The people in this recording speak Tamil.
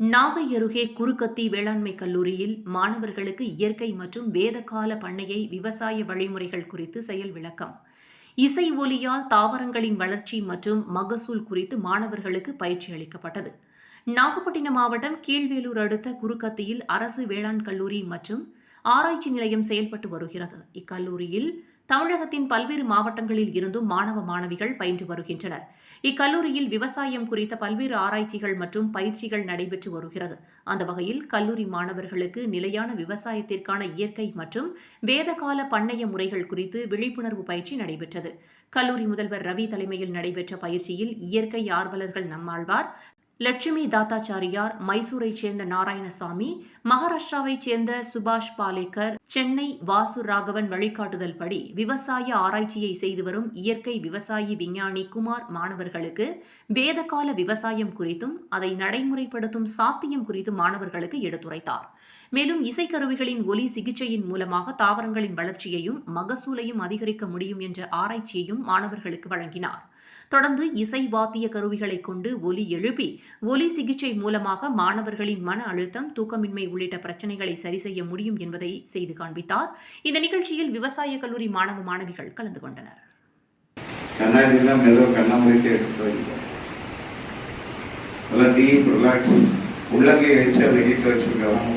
நாகை அருகே குறுக்கத்தி வேளாண்மை கல்லூரியில் மாணவர்களுக்கு இயற்கை மற்றும் வேதகால பண்ணையை விவசாய வழிமுறைகள் குறித்து செயல் விளக்கம். இசை ஒலியால் தாவரங்களின் வளர்ச்சி மற்றும் மகசூல் குறித்து மாணவர்களுக்கு பயிற்சி அளிக்கப்பட்டது. நாகப்பட்டினம் மாவட்டம் கீழ்வேலூர் அடுத்த குறுக்கத்தியில் அரசு வேளாண் கல்லூரி மற்றும் ஆராய்ச்சி நிலையம் செயல்பட்டு வருகிறது. இக்கல்லூரியில் தமிழகத்தின் பல்வேறு மாவட்டங்களில் இருந்தும் மாணவ மாணவிகள் பயின்று வருகின்றனர். இக்கல்லூரியில் விவசாயம் குறித்த பல்வேறு ஆராய்ச்சிகள் மற்றும் பயிற்சிகள் நடைபெற்று வருகிறது. அந்த வகையில் கல்லூரி மாணவர்களுக்கு நிலையான விவசாயத்திற்கான இயற்கை மற்றும் வேதகால பண்ணைய முறைகள் குறித்து விழிப்புணர்வு பயிற்சி நடைபெற்றது. கல்லூரி முதல்வர் ரவி தலைமையில் நடைபெற்ற பயிற்சியில் இயற்கை ஆர்வலர்கள் நம்மாழ்வார் லட்சுமி தாத்தாச்சாரியார் மைசூரைச் சேர்ந்த நாராயணசாமி மகாராஷ்டிராவைச் சேர்ந்த சுபாஷ் பாலேக்கர் சென்னை வாசு ராகவன் வழிகாட்டுதல் படி விவசாய ஆராய்ச்சியை செய்து வரும் இயற்கை விவசாயி விஞ்ஞானி குமார் மாணவர்களுக்கு வேதகால விவசாயம் குறித்தும் அதை நடைமுறைப்படுத்தும் சாத்தியம் குறித்தும் மாணவர்களுக்கு எடுத்துரைத்தார். மேலும் இசைக்கருவிகளின் ஒலி சிகிச்சையின் மூலமாக தாவரங்களின் வளர்ச்சியையும் மகசூலையும் அதிகரிக்க முடியும் என்ற ஆராய்ச்சியையும் மாணவர்களுக்கு வழங்கினார். தொடர்ந்து இசை வாத்திய கருவிகளை கொண்டு ஒலி எழுப்பி ஒலி சிகிச்சை மூலமாக மாணவர்களின் மன அழுத்தம் தூக்கமின்மை உள்ளிட்ட பிரச்சினைகளை சரி செய்ய முடியும் என்பதை செய்து காண்பித்தார். இந்த நிகழ்ச்சியில் விவசாய கல்லூரி மாணவ மாணவிகள் கலந்து கொண்டனர். கண்ணாடிலாம் ஏதோ கண்ண எடுத்து வைக்கும் நல்லா டீப் ரிலாக்ஸ். உள்ளங்கை வச்சு அதை ஹீட் வச்சுருக்கோம்